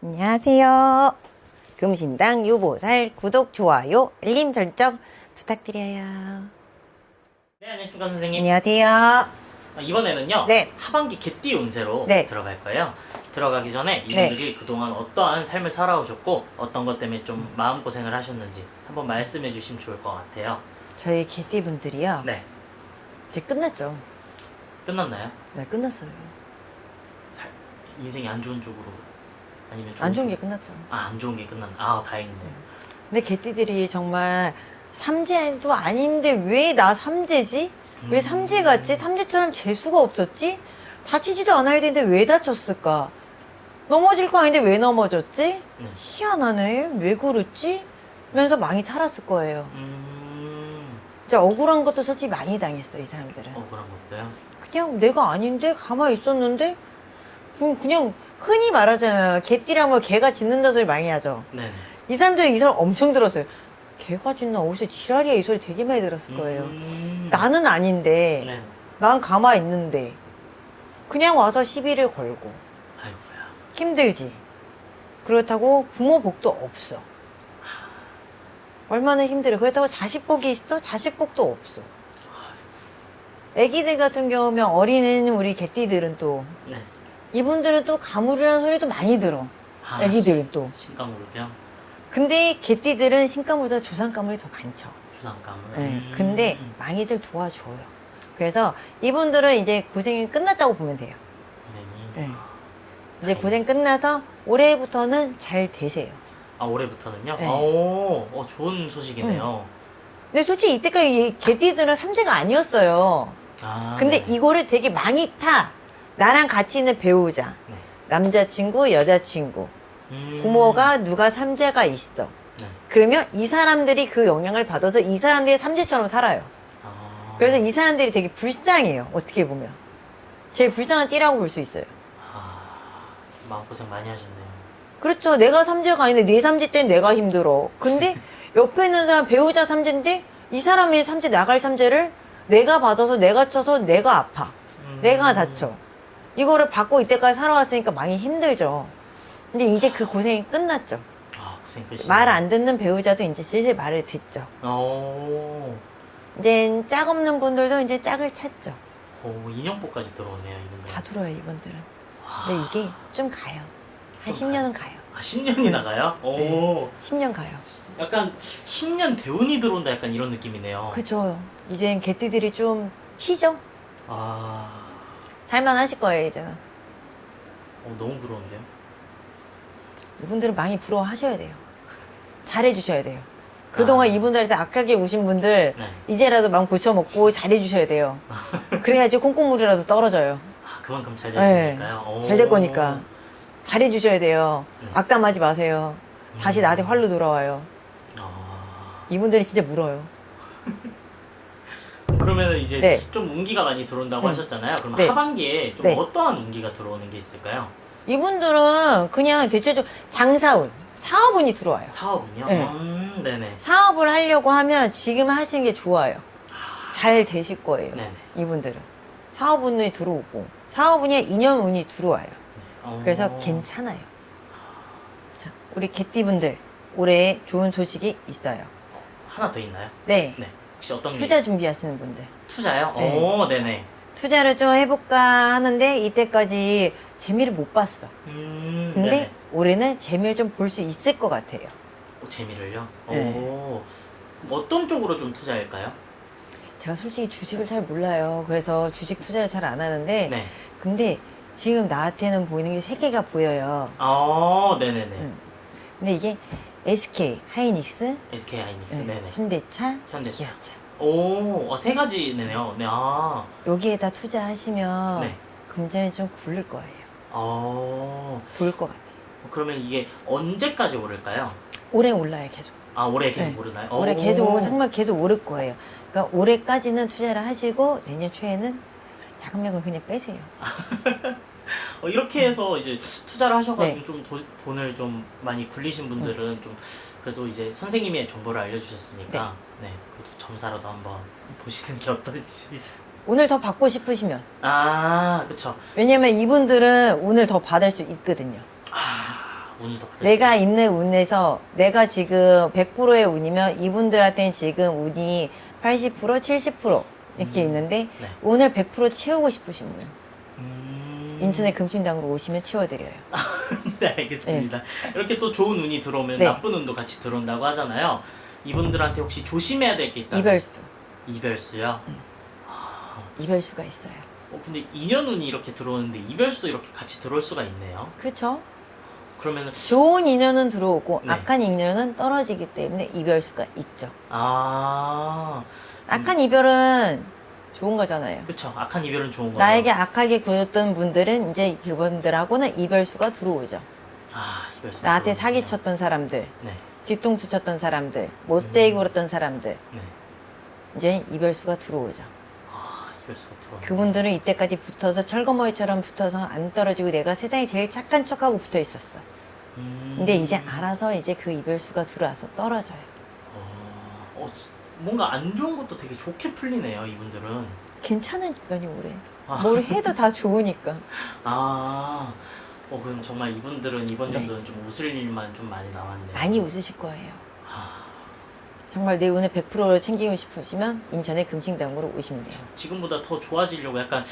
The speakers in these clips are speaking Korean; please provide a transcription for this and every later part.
안녕하세요. 금신당 유보살 구독, 좋아요, 알림 설정 부탁드려요. 네, 안녕하십니까 선생님. 안녕하세요. 아, 이번에는요. 네. 하반기 개띠 운세로 네. 들어갈 거예요. 들어가기 전에 이분들이 그동안 어떠한 삶을 살아오셨고 어떤 것 때문에 좀 마음고생을 하셨는지 한번 말씀해 주시면 좋을 것 같아요. 저희 개띠 분들이요. 네. 이제 끝났죠. 끝났나요? 네, 끝났어요. 살, 인생이 안 좋은 쪽으로 아니면 안 좋은 게 쪽- 끝났죠. 아, 안 좋은 게 끝났나? 아, 다행이네요. 근데 개띠들이 정말 삼재도 아닌데 왜 나 삼재지? 왜 음. 삼재 같지? 삼재처럼 재수가 없었지? 다치지도 않아야 되는데 왜 다쳤을까? 넘어질 거 아닌데 왜 넘어졌지? 네. 희한하네. 왜 그렇지? 면서 많이 살았을 거예요. 음. 진짜 억울한 것도 솔직히 많이 당했어, 이 사람들은. 어, 그런 것도요? 그냥 내가 아닌데 가만히 있었는데 그냥, 그냥 흔히 말하잖아요. 개띠라면 개가 짖는다 소리 많이 하죠. 네. 이 사람들 이 소리 엄청 들었어요. 개가 짖나 어디서 지랄이야 이 소리 되게 많이 들었을 거예요. 음. 나는 아닌데 네. 난 가만히 있는데 그냥 와서 시비를 걸고 아이고야. 힘들지. 그렇다고 부모 복도 없어. 얼마나 힘들어. 그렇다고 자식 복이 있어? 자식 복도 없어. 애기들 같은 경우면 어린애는 우리 개띠들은 또 네. 이분들은 또 가물이라는 소리도 많이 들어. 아, 애기들은 또. 신강으로요? 근데 개띠들은 신가물보다 조상가물이 더 많죠. 주상감을. 네, 음. 근데 많이들 도와줘요. 그래서 이분들은 이제 고생이 끝났다고 보면 돼요. 고생이. 네. 이제 고생 끝나서 올해부터는 잘 되세요. 아 올해부터는요? 네. 오, 어, 좋은 소식이네요. 근데 솔직히 이때까지 이 개띠들은 삼재가 아니었어요. 아, 근데 네. 이거를 되게 많이 타. 나랑 같이 있는 배우자. 네. 남자친구, 여자친구. 음. 부모가 누가 삼재가 있어. 네. 그러면 이 사람들이 그 영향을 받아서 이 사람들이 삼재처럼 살아요. 아. 그래서 이 사람들이 되게 불쌍해요. 어떻게 보면. 제일 불쌍한 띠라고 볼 수 있어요. 아, 마음고생 많이 하셨네요. 그렇죠. 내가 삼재가 아닌데 네 삼재 때는 내가 힘들어. 근데 옆에 있는 사람 배우자 삼재인데 이 사람이 삼재 나갈 삼재를 내가 받아서 내가 쳐서 내가 아파. 음. 내가 다쳐. 이거를 받고 이때까지 살아왔으니까 많이 힘들죠. 근데 이제 그 고생이 끝났죠. 아, 고생 끝이. 말 안 듣는 배우자도 이제 슬슬 말을 듣죠. 오. 이제 짝 없는 분들도 이제 짝을 찾죠. 오, 인형복까지 들어오네요, 이분들. 다 들어요, 이분들은. 와. 근데 이게 좀 가요. 한 좀 10년은 가요. 아, 10년이 나가요? 오. 네. 10년 가요. 약간 10년 대운이 들어온다 약간 이런 느낌이네요. 그죠. 이젠 개띠들이 좀 키죠? 아. 살만하실 거예요, 이제는. 어, 너무 부러운데요? 이분들은 많이 부러워하셔야 돼요. 잘해주셔야 돼요. 그동안 아. 이분들한테 악하게 우신 분들, 네. 이제라도 마음 고쳐먹고 잘해주셔야 돼요. 그래야지 콩국물이라도 떨어져요. 아, 그만큼 잘 네. 됐으니까요. 잘될 거니까. 잘해주셔야 돼요. 네. 악담하지 마세요. 다시 음. 나한테 활로 돌아와요. 아. 이분들이 진짜 물어요. 그러면 이제 네. 좀 운기가 많이 들어온다고 음. 하셨잖아요. 그럼 네. 하반기에 좀 네. 어떠한 운기가 들어오는 게 있을까요? 이분들은 그냥 대체적으로 장사운, 사업운이 들어와요. 사업은요? 네. 음, 네네. 사업을 하려고 하면 지금 하시는 게 좋아요. 잘 되실 거예요. 네네. 이분들은. 사업운이 들어오고, 사업운에 인연운이 들어와요. 어. 그래서 괜찮아요. 자, 우리 개띠분들, 올해 좋은 소식이 있어요. 하나 더 있나요? 네. 네. 혹시 어떤 게? 투자 준비하시는 분들. 투자요? 네. 오, 네네. 투자를 좀 해볼까 하는데, 이때까지 재미를 못 봤어. 음, 근데 네네. 올해는 재미를 좀 볼 수 있을 것 같아요. 오, 재미를요? 네. 오. 그럼 어떤 쪽으로 좀 투자할까요? 제가 솔직히 주식을 잘 몰라요. 그래서 주식 투자를 잘 안 하는데, 네. 근데 지금 나한테는 보이는 게 세 개가 보여요. 어, 네네네. 음. 근데 이게 SK, 하이닉스, SK 하이닉스, 네, 네네. 현대차, 현대차. 기아차. 오, 어, 세 가지네요. 네, 아. 여기에다 투자하시면 네. 금전이 좀 굴릴 거예요. 어. 돌 것 같아요. 그러면 이게 언제까지 오를까요? 올해 올라요, 계속. 아, 올해 계속 네. 오르나요? 올해 오. 계속 오고 상만 계속 오를 거예요. 그러니까 올해까지는 투자를 하시고 내년 초에는 야금야금 그냥 빼세요. 어, 이렇게 해서 이제 투자를 하셔가지고 네. 좀 도- 돈을 좀 많이 굴리신 분들은 좀 그래도 이제 선생님의 정보를 알려주셨으니까 네, 그래도 점사라도 한번 보시는 게 어떨지. 오늘 더 받고 싶으시면 아, 그쵸. 왜냐면 이분들은 오늘 더 받을 수 있거든요. 아, 운이 더. 내가 있는 운에서 내가 지금 100%의 운이면 이분들한테는 지금 운이 80% 70% 이렇게 음. 있는데 네. 오늘 100% 채우고 싶으신 분 음... 인천의 금친당으로 오시면 채워드려요. 네, 알겠습니다. 이렇게 또 좋은 운이 들어오면 네. 나쁜 운도 같이 들어온다고 하잖아요. 이분들한테 혹시 조심해야 될 게 있다면 이별수 이별수요? 음. 아, 이별수가 있어요. 어, 근데 인연 운이 이렇게 들어오는데 이별수도 이렇게 같이 들어올 수가 있네요. 그렇죠? 그러면은 좋은 인연은 들어오고 네. 악한 인연은 떨어지기 때문에 이별수가 있죠. 아 악한 이별은 좋은 거잖아요. 그쵸 악한 이별은 좋은 거죠. 나에게 악하게 굴었던 분들은 이제 그분들하고는 이별수가 들어오죠. 아 이별수 나한테. 사기쳤던 사람들, 네, 뒤통수 쳤던 사람들, 못되게 음. 굴었던 사람들, 네. 이제 이별수가 들어오죠. 아 이별수가 그분들은 이때까지 붙어서 철거머리처럼 붙어서 안 떨어지고 내가 세상에 제일 착한 척하고 붙어 있었어. 음... 근데 이제 알아서 이제 그 이별수가 들어와서 떨어져요. 어, 어, 지- 뭔가 안 좋은 것도 되게 좋게 풀리네요 이분들은. 괜찮으니까요, 올해. 아. 뭘 해도 다 좋으니까. 아, 어 그럼 정말 이분들은 이번 네. 연도는 좀 웃을 일만 좀 많이 나왔네요. 많이 웃으실 거예요. 아, 정말 내 운을 100%로 챙기고 싶으시면 인천의 금칭당으로 오시면 돼요. 지금보다 더 좋아지려고 약간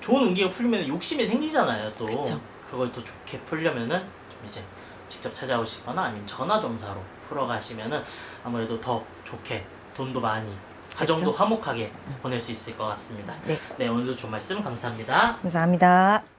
좋은 운기가 풀리면 욕심이 생기잖아요. 또 그쵸. 그걸 또 좋게 풀려면은 좀 이제 직접 찾아오시거나 아니면 전화 점사로 풀어가시면은 아무래도 더 좋게 돈도 많이 가정도. 화목하게 보낼 수 있을 것 같습니다. 네, 네 오늘도 좋은 말씀 감사합니다. 감사합니다.